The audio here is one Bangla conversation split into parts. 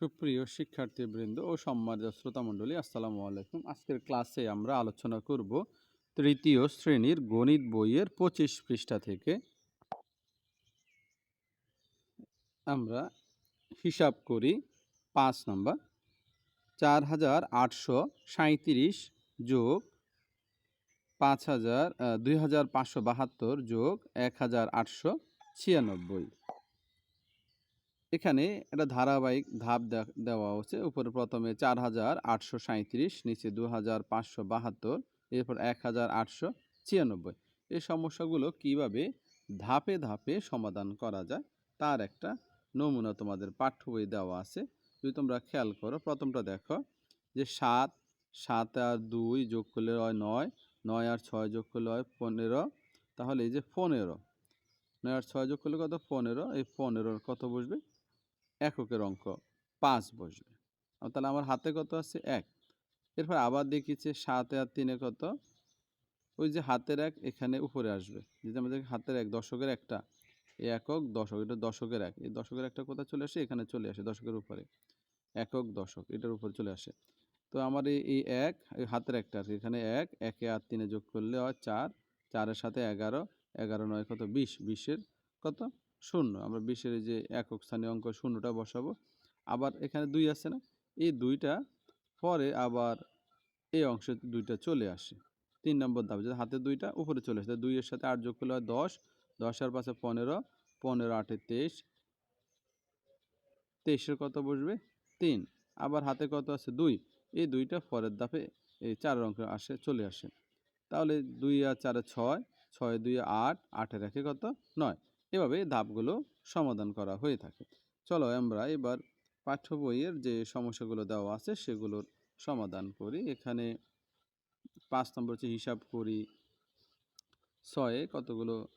সুপ্রিয় শিক্ষার্থীবৃন্দ ও সম্মানিত শ্রোতামণ্ডলী আসসালামু আলাইকুম। আজকের ক্লাসে আমরা আলোচনা করব তৃতীয় শ্রেণির গণিত বইয়ের পঁচিশ পৃষ্ঠা থেকে। আমরা হিসাব করি পাঁচ নম্বর, চার হাজার আটশো সাঁত্রিশ যোগ পাঁচ হাজার দুই হাজার পাঁচশো বাহাত্তর যোগ এক হাজার আটশো ছিয়ানব্বই। এখানে একটা ধারাবাহিক ধাপ দেওয়া হচ্ছে। উপরে প্রথমে চার হাজার আটশো সাঁত্রিশ নিচে দু হাজার পাঁচশো বাহাত্তর, এরপর এক হাজার আটশো ছিয়ানব্বই। এই সমস্যাগুলো কীভাবে ধাপে ধাপে সমাধান করা যায়, তার একটা নমুনা তোমাদের পাঠ্য বই দেওয়া আছে। যদি তোমরা খেয়াল করো, প্রথমটা দেখো যে সাত সাত আর দুই যোগ করলে হয় নয় নয় আর ছয় যোগ করলে হয় পনেরো, তাহলে এই যে পনেরো, নয় আর ছয় যোগ করলে কত? পনেরো। এই পনেরোর কত বসবে? এককের অঙ্ক পাঁচ বসবে। আর তাহলে আমার হাতে কত আছে? এক। এরপর আবার দেখিছে সাতে আর তিনে কত? ওই যে হাতের এক এখানে উপরে আসবে। যদি আমাদের হাতের এক, দশকের একটা। একক, দশক, এটা দশকের এক। এই দশকের একটা কোথায় চলে আসে? এখানে চলে আসে, দশকের উপরে। একক, দশক, এটার উপরে চলে আসে। তো আমার এই এক হাতের একটা আছে। এখানে এক, একে আর তিনে যোগ করলে হয় চার। চারের সাথে এগারো এগারো নয় কত? বিশ। বিশের কত? শূন্য। আমরা বিশের যে একক স্থানীয় অঙ্ক শূন্যটা বসাবো। আবার এখানে দুই আছে না? এই দুইটা পরে আবার এই অংশে দুইটা চলে আসে। তিন নম্বর ধাপ যদি হাতে দুইটা উপরে চলে আসে দুইয়ের সাথে আট যোগ করলে হয় দশ। দশ আর পাশে পনেরো। পনেরো, আটে তেইশ। তেইশের কত বসবে? তিন। আবার হাতে কত আছে? দুই। এই দুইটা পরের ধাপে এই চার অঙ্ক আসে, চলে আসে। তাহলে দুই আর চারে ছয়। ছয় দুই আট। আটের একে কত? নয়। এভাবে ধাপগুলো সমাধান করা হয়ে থাকে। চলো আমরা এবার পাঠ্য বইয়ের যে সমস্যাগুলো দেওয়া আছে সেগুলোর সমাধান করি। এখানে পাঁচ নম্বর হচ্ছে হিসাব করি। ছয়ে কতগুলো,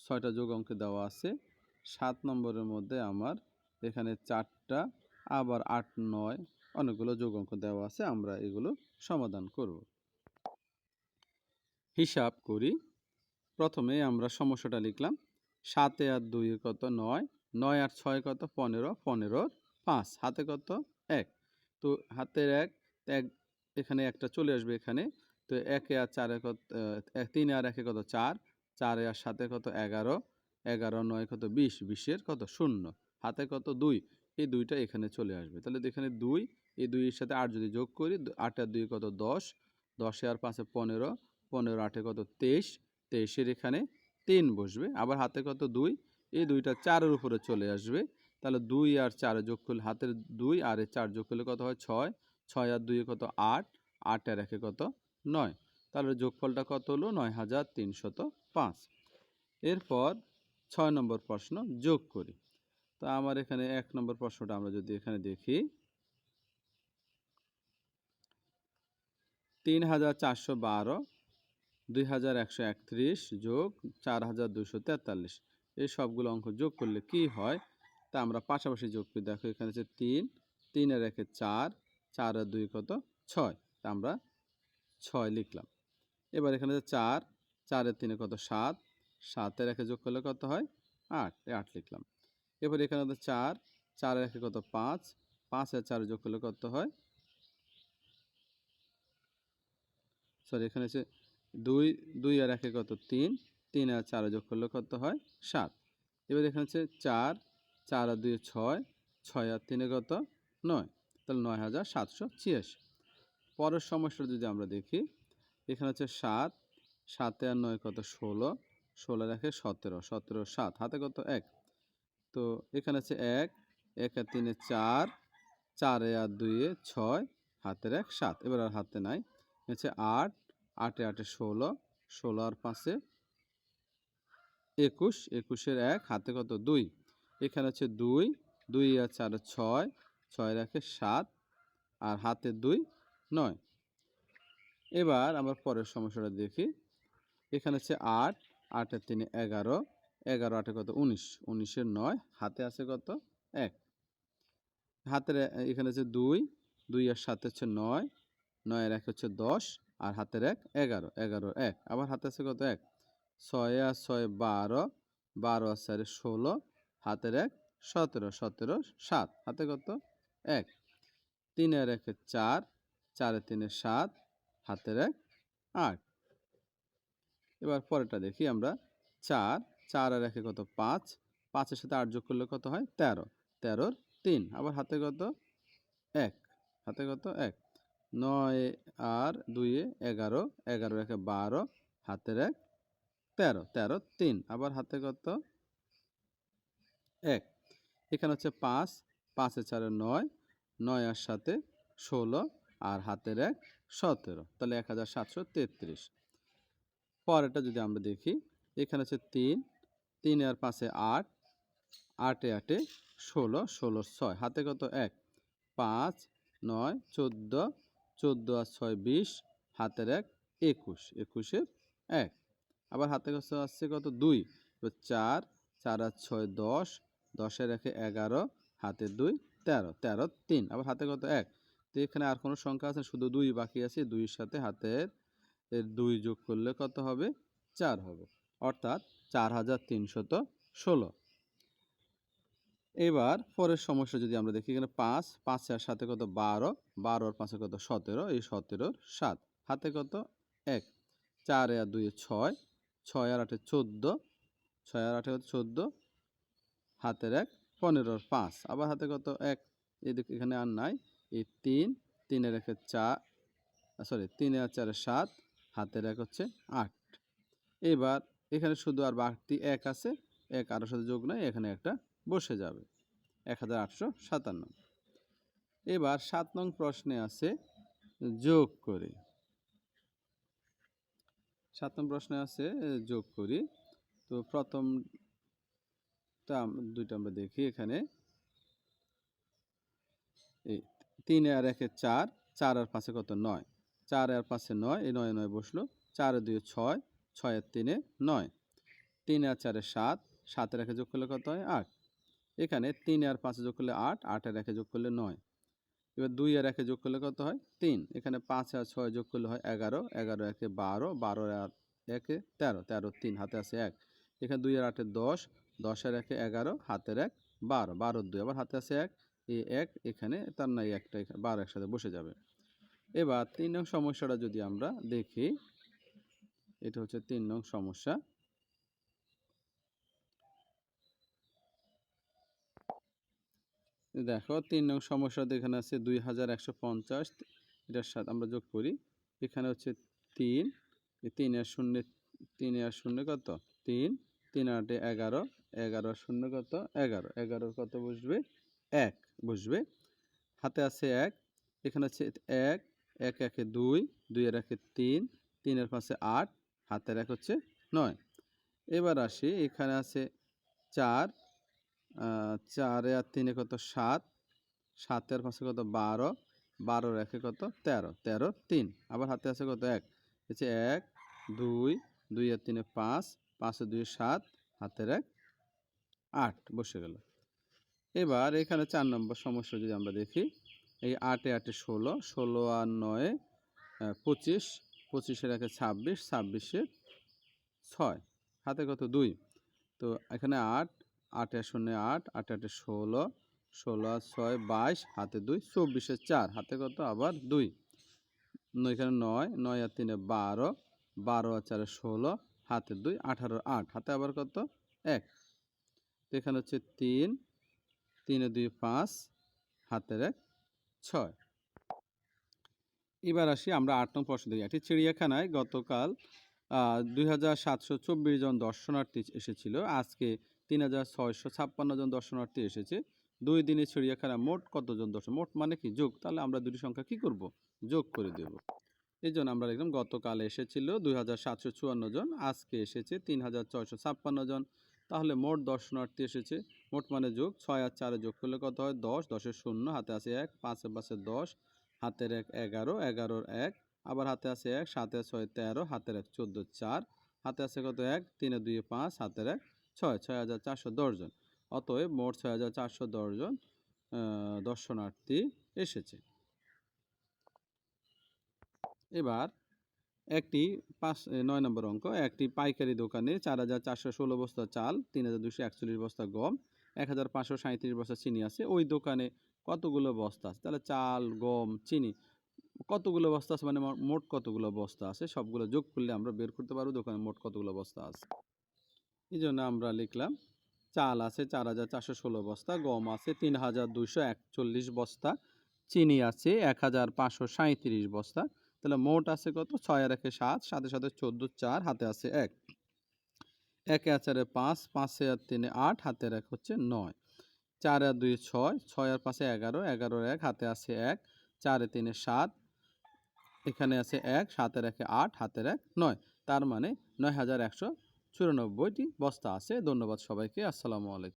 ছয়টা যোগ অঙ্কে দেওয়া আছে। সাত নম্বরের মধ্যে আমার এখানে চারটা, আবার আট, নয় অনেকগুলো যোগ অঙ্ক দেওয়া আছে। আমরা এগুলো সমাধান করব। হিসাব করি। প্রথমে আমরা সমস্যাটা লিখলাম। সাতে আর দুই কত? নয়। নয় আর ছয় কত? পনেরো। পনেরোর পাঁচ। হাতে কত? এক। তো হাতের এক এক, এখানে একটা চলে আসবে এখানে। তো একে আর চারে কত? তিনে আর একে কত? চার। চারে আর সাথে কত? এগারো। এগারো নয় কত? বিশ। বিশের কত? শূন্য। হাতে কত? দুই। এই দুইটা এখানে চলে আসবে। তাহলে এখানে দুই, এই দুইয়ের সাথে আট যদি যোগ করি আট আর দুই কত? দশ। দশে আর পাঁচে পনেরো। পনেরো আটে কত? তেইশ। তেইশের এখানে তিন বসবে, আবার হাতে কত দুই? এই দুইটা চারের উপরে চলে আসবে। তাহলে দুই আর চারে যোগ করলে হাতের দুই, আর চার যোগ করলে কত হয়? ছয়। ছয় আর দুইয়ে কত? আট। আট আর একে কত? নয়। তাহলে যোগফলটা কত হলো? নয় হাজার তিনশত পাঁচ। এরপর ছয় নম্বর প্রশ্ন যোগ করি। তো আমার এখানে এক নম্বর প্রশ্নটা আমরা যদি এখানে দেখি। তিন হাজার চারশো বারো দুই হাজার একশো একত্রিশ যোগ চার হাজার দুশো তেতাল্লিশ। এই সবগুলো অঙ্ক যোগ করলে কি হয়? তা আমরা পাশাপাশি যোগ করি। দেখো, এখানে হচ্ছে তিন, তিনের একে চার চার আর দুই কত? ছয়। তা আমরা ছয় লিখলাম। এবার এখানে যে চার, চারের তিনে কত? সাত। সাতের একে যোগ করলে কত হয়? আট। আট লিখলাম। এবার এখানে তো চার, চারের একে কত? পাঁচ। পাঁচের চারে যোগ করলে কত হয়? সরি, এখানে হচ্ছে দুই দুই আর একে কত? তিন। তিন আর চার যোগ করলে কত হয়? সাত। এবার এখানে হচ্ছে চার চার আর দুই ছয় ছয় আর তিনে কত? নয়। তাহলে নয় হাজার সাতশো ছিয়াশি। পরের সমস্যাটা যদি আমরা দেখি, এখানে হচ্ছে সাত, সাতে আর নয় কত? ষোলো। ষোলো রেখে সতেরো সতেরো সাত, হাতে কত? এক। তো এখানে আছে এক এক আর তিনে চার, চারে আর দুইয়ে ছয়, হাতের এক সাত। এবার আর হাতে নাই। হচ্ছে আট আটে আটে ষোলো ষোলো আর পাঁচে একুশ, একুশের এক, হাতে কত? দুই। এখানে হচ্ছে দুই দুই আর চারে ছয় ছয় রাখে সাত আর হাতে দুই, নয়। এবার আমরা পরের সমস্যাটা দেখি। এখানে হচ্ছে আট আটের তিনে এগারো এগারো আটে কত? উনিশ। উনিশের নয়, হাতে আছে কত? এক। হাতের এখানে হচ্ছে দুই দুই আর সাথে হচ্ছে নয়, নয়ের এক হচ্ছে দশ আর হাতের এক, এগারো এগারো, এক। আবার হাতে আছে কত? এক। ছয় আর ছয়, বারো। বারো আর চারে ষোলো। হাতের এক, সতেরো সতেরো, সাত। হাতে কত? এক। তিনের একে চার। চারে তিনে সাত। হাতের এক, আট। এবার পরেরটা দেখি আমরা। চার। চার আর একে কত? পাঁচ। পাঁচের সাথে আট যোগ করলে কত হয়? তেরো। তেরোর তিন। আবার হাতে কত? এক। হাতে কত? এক। নয় আর দুইয়ে এগারো এগারো একে বারো, হাতের এক, তেরো তেরো তিন, আবার হাতে কত? এক। এখানে হচ্ছে পাঁচ, পাঁচে চারে নয় নয় আর সাথে ষোলো আর হাতের এক সতেরো, তাহলে এক হাজার সাতশো তেত্রিশ। পরেরটা যদি আমরা দেখি, এখানে হচ্ছে তিন তিন আর পাঁচে আট, আটে আটে ষোলো ষোলো ছয়, হাতে কত? এক, পাঁচ, নয়, চোদ্দ চোদ্দ আর ছয় বিশ, হাতের এক একুশ একুশের এক। আবার হাতে কত আসছে কত? দুই। চার চার আর ছয় দশ, দশের একে এগারো হাতে দুই তেরো তেরো তিন। আবার হাতে কত? এক। তো এখানে আর কোনো সংখ্যা আছে? শুধু দুই বাকি আছে। দুইয়ের সাথে হাতের এর দুই যোগ করলে কত হবে? চার হবে। অর্থাৎ চার হাজার তিনশত ষোলো। এবার পরের সমস্যা যদি আমরা দেখি, এখানে পাঁচ পাঁচের সাথে কত বারো বারোর পাঁচে কত সতেরো, এই সতেরোর সাত, হাতে কত এক, চার আর দুই ছয় ছয় আর আটে চোদ্দ, ছয় আর আটে কত চোদ্দ, হাতের এক, পনেরোর পাঁচ, আবার হাতে কত এক, এদিকে এখানে আর নাই, এই তিন, তিনের একে চার সরি তিন আর চারে সাত, হাতের এক হচ্ছে আট, এবার এখানে শুধু আর বাড়তি এক আছে, এক আরোর সাথে যোগ নয় এখানে একটা বসে যাবে। এক হাজার আটশো সাতান্ন। এবার সাত নং প্রশ্নে আছে, যোগ করি। সাত নং প্রশ্নে আছে, যোগ করি। তো প্রথমটা দুইটা আমরা দেখি এখানে। এই তিন আর একে চার চার আর পাঁচে কত? নয়। চার আর পাঁচে নয়, এই নয় নয় বসল। চার দুই ছয় ছয় আর তিনে নয়। তিন আর চারে সাত, সাতের একে যোগ করলে কত হয়? আট। এখানে তিন আর পাঁচে যোগ করলে আট আট আর একে যোগ করলে নয়। এবার দুই আর একে যোগ করলে কত হয়? তিন। এখানে পাঁচ আর ছয় যোগ করলে হয় এগারো। এগারো একে বারো বারো আর একে তেরো। তেরো তিন, হাতে আছে এক। এখানে দুই আর আটে দশ দশ আর একে এগারো, হাতের এক, বারো। বারোর দুই আবার হাতে আছে এক। এই এক, এখানে তার নাই একটা বারো একসাথে বসে যাবে। এবার তিন নং সমস্যাটা যদি আমরা দেখি, এটা হচ্ছে তিন নং সমস্যা। দেখো তিন নং সমস্যা এখানে আছে দুই হাজার একশো পঞ্চাশ, এটার সাথে আমরা যোগ করি। এখানে হচ্ছে তিন তিন আর শূন্য, তিন আর শূন্য কত? তিন তিন আটে এগারো এগারো শূন্য কত? এগারো। এগারোর কত বসবে? এক বসবে। হাতে আছে এক, এখানে হচ্ছে এক এক একে দুই দুইয়ের একে তিন তিনের পাশে আট, হাতের এক হচ্ছে নয়। এবার আসি, এখানে আছে চার চারে আর তিনে কত সাত সাতের পাশে কত বারো বারোর একে কত তেরো তেরো তিন, আবার হাতে আছে কত এক, হচ্ছে এক, দুই দুই আর তিনে পাঁচ, পাঁচে দুই সাত, হাতের এক আট, বসে গেল। এবার এখানে চার নম্বর সমস্যা যদি আমরা দেখি, এই আটে আটে ষোলো ষোলো আর নয় পঁচিশ পঁচিশের একে ছাব্বিশ ছাব্বিশের ছয়, হাতে কত দুই, তো এখানে আট আটে শূন্য আট, আটে আটে ষোলো ষোলো ছয়, বাইশ, হাতে দুই, চব্বিশে চার, হাতে কত? আবার দুই। এখানে নয় নয় আর তিনে বারো বারো আর চারে ষোলো, হাতে দুই, আঠারো আট, হাতে আবার কত? এক। তো এখানে হচ্ছে তিন, তিনে দুই পাঁচ, হাতের এক ছয়। এবার আসি আমরা আট নম্বর প্রশ্ন দেখি। একটি চিড়িয়াখানায় গতকাল দুই হাজার সাতশো চব্বিশ জন দর্শনার্থী এসেছিল। আজকে তিন হাজার ছয়শো ছাপ্পান্ন জন দর্শনার্থী এসেছে। দুই দিনে চিড়িয়াখানা মোট কতজন দর্শন মোট মানে কি? যোগ। তাহলে আমরা দুটি সংখ্যা কি করব? যোগ করে দেব। এই জন্য আমরা লিখলাম গতকাল এসেছিল দুই হাজার সাতশো চুয়ান্ন জন, আজকে এসেছে তিন হাজার ছয়শো ছাপ্পান্ন জন। তাহলে মোট দর্শনার্থী এসেছে, মোট মানে যোগ, ছয় আর চারে যোগ করলে কত হয়? দশ, দশের শূন্য, হাতে আছে এক, পাঁচে পাশে দশ, হাতের এক এগারো, এগারোর এক, আবার হাতে আছে এক, সাতে ছয় তেরো, হাতের এক চোদ্দ চার, হাতে আছে কত এক, তিনে দুই পাঁচ, হাতের এক ছয় ছয় হাজার চারশো দশজন অতএব মোট ছয় হাজার চারশো দশজন দর্শনার্থী এসেছে। এবার একটি পাঁচ নয় নম্বর অঙ্ক, একটি পাইকারি দোকানে চার হাজার চারশো ষোলো বস্তা চাল, তিন হাজার দুশো একচল্লিশ বস্তা গম, এক হাজার পাঁচশো সাঁত্রিশ বস্তা চিনি আছে। ওই দোকানে কতগুলো বস্তা আছে? তাহলে চাল, গম, চিনি, কতগুলো বস্তা আছে? মানে মোট কতগুলো বস্তা আছে? সবগুলো যোগ করলে আমরা বের করতে পারব দোকানে মোট কতগুলো বস্তা আছে। এই জন্য আমরা লিখলাম, চাল আছে চার হাজার চারশো ষোলো বস্তা, গম আছে তিন হাজার দুইশো একচল্লিশ বস্তা, চিনি আছে এক হাজার পাঁচশো সাঁত্রিশ বস্তা, তাহলে মোট আছে কত? ছয় আর একে সাত সাথে সাথে চোদ্দ, চার, হাতে আছে এক। একে আচারে পাঁচ, পাঁচে আর তিনে আট হাতের এক হচ্ছে নয়। চার আর দুই ছয় ছয় আর পাঁচে এগারো এগারোর এক, হাতে আছে এক, চারে তিনে সাত, এখানে আছে এক, সাতের একে আট, হাতের এক নয়। তার মানে নয় হাজার একশো চুরানব্বইটি বস্তা আছে। ধন্যবাদ সবাইকে। আসসালামু আলাইকুম।